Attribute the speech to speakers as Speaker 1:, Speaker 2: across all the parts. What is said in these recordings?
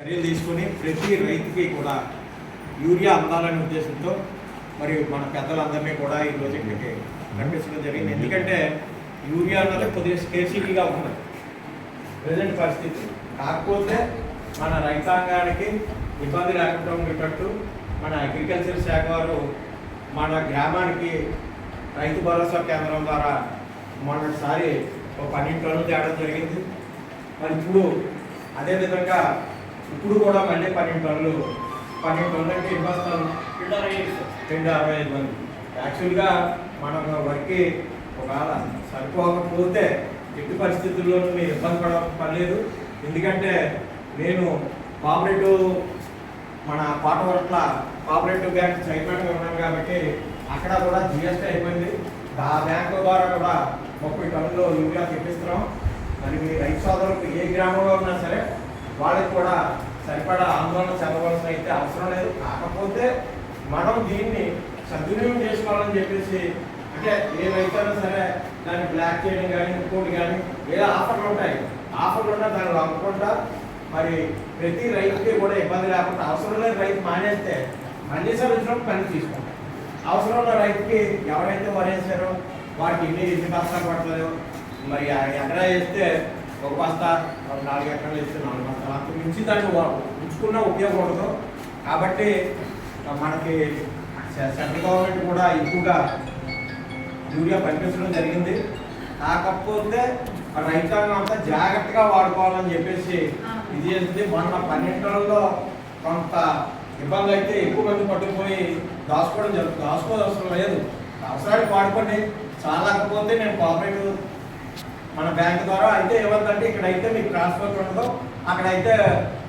Speaker 1: చర్యలు తీసుకొని ప్రతి రైతుకి కూడా యూరియా అందాలనే ఉద్దేశంతో మరి మన పెద్దలందరినీ కూడా ఈ రోజు ఇక్కడికి కనిపించడం జరిగింది. ఎందుకంటే యూరియా అన్నది కొద్దిగా స్కేసిటీగా ఉన్నది. ప్రజెంట్ పరిస్థితి. కాకపోతే మన రైతాంగానికి ఇబ్బంది లేకుండా ఉండేటట్టు మన అగ్రికల్చర్ శాఖ వారు మన గ్రామానికి రైతు భరోసా కేంద్రం ద్వారా మొన్నటిసారి ఒక పన్నెండు టన్నులు తేవడం జరిగింది. మరి ఇప్పుడు అదేవిధంగా ఇప్పుడు కూడా మళ్ళీ పన్నెండు టన్నులు పన్నెండు టన్నులు అంటే ఎన్ని బస్తాలు? రెండు అరవై ఐదు మంది. యాక్చువల్గా మనం వర్క్కి ఒకవేళ సరిపోకపోతే ఎట్టి పరిస్థితుల్లోనూ మీరు ఇబ్బంది పడ పర్లేదు ఎందుకంటే నేను కోఆపరేటివ్ మన పాటవర్ట్ల కోఆపరేటివ్ బ్యాంక్ చైర్మన్గా ఉన్నాను కాబట్టి అక్కడ కూడా జిఎస్టీ అయిపోయింది. ఆ బ్యాంకు ద్వారా కూడా ముప్పై టన్నులు యూరియా తెప్పిస్తున్నాం. మరి మీ రైతు సోదరులకు ఏ గ్రామంలో ఉన్నా సరే వాళ్ళకి కూడా సరిపడా ఆందోళన చెందవలసిన అయితే అవసరం లేదు. కాకపోతే మనం దీన్ని సద్వినియోగం చేసుకోవాలని చెప్పేసి అంటే ఏ సరే దాన్ని బ్లాక్ చేయడం కానీ ఇంకోటి కానీ ఏదో ఆఫర్లు ఉంటాయి. ఆఫర్లు ఉన్నా దాన్ని అమ్ముకుంటా మరి ప్రతి రైతుకి కూడా ఇబ్బంది లేకుండా అవసరం లేని రైతు మానేస్తే మళ్ళీ సంవత్సరం పని తీసుకుంటాం అవసరం ఉన్న రైతుకి ఎవరైతే వరేసారో వాటికి ఎన్ని ఎన్ని బస్తాలు పడతాయో మరి ఆ వేస్తే ఒక బస్తా నాలుగు ఎకరాలు వేస్తే నాలుగు బస్తాలు. అంత మించి దాన్ని ఉంచుకున్నా ఉపయోగం ఉండదు కాబట్టి మనకి సెంట్రల్ గవర్నమెంట్ కూడా ఎక్కువగా యూరియా పంపించడం జరిగింది. కాకపోతే రైతాంగం అంతా జాగ్రత్తగా వాడుకోవాలని చెప్పేసి ఇది చేసింది. మొన్న పన్నెండులో కొంత ఇబ్బంది అయితే ఎక్కువ మంది పట్టుకుపోయి దాచుకోవడం జరుగుతుంది దాచుకోవడం అవసరం లేదు. అవసరానికి వాడుకోండి. చాలకపోతే నేను కోఆపరేటివ్ మన బ్యాంక్ ద్వారా అయితే ఏమందంటే ఇక్కడైతే మీకు ట్రాన్స్ఫర్ ఉండదు. అక్కడైతే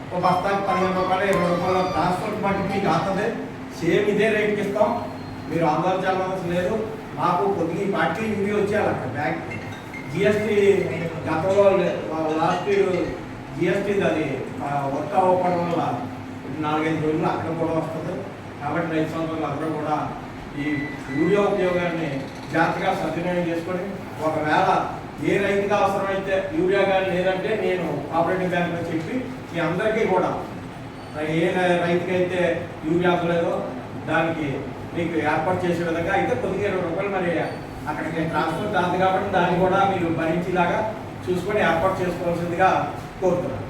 Speaker 1: ఒక బస్తాకి పదిహేను రూపాయలు ఇరవై రూపాయలు ట్రాన్స్ఫర్ బట్టి మీకు అవుతుంది సేమ్ ఇదే రేట్కి ఇస్తాం. మీరు ఆందోళన చేయాల్సిన లేదు. మాకు కొద్దిగా ఈ పార్టీ ఇవి వచ్చేయాలి అక్కడ బ్యాంక్. జిఎస్టీ గతంలో లాస్ట్ జిఎస్టీ అది వర్క్ అవ్వకపోవడం వల్ల నాలుగైదు రోజులు అక్కడ కూడా వస్తుంది. కాబట్టి రైతు సంఘాలు అందరూ కూడా ఈ యూరియా ఉపయోగాన్ని జాగ్రత్తగా సద్వినియోగం చేసుకొని ఒకవేళ ఏ రైతుకి అవసరమైతే యూరియా కానీ లేదంటే నేను కోఆపరేటివ్ బ్యాంక్లో చెప్పి మీ అందరికీ కూడా ఏ రైతుకైతే యూరియా అవ్వలేదో దానికి మీకు ఏర్పాటు చేసే విధంగా అయితే కొద్దిగా ఇరవై రూపాయలు మరి అక్కడికి ట్రాన్స్ఫర్ కాదు కాబట్టి దాన్ని కూడా మీరు భరించేలాగా చూసుకొని ఏర్పాటు చేసుకోవాల్సిందిగా కోరుతున్నాను.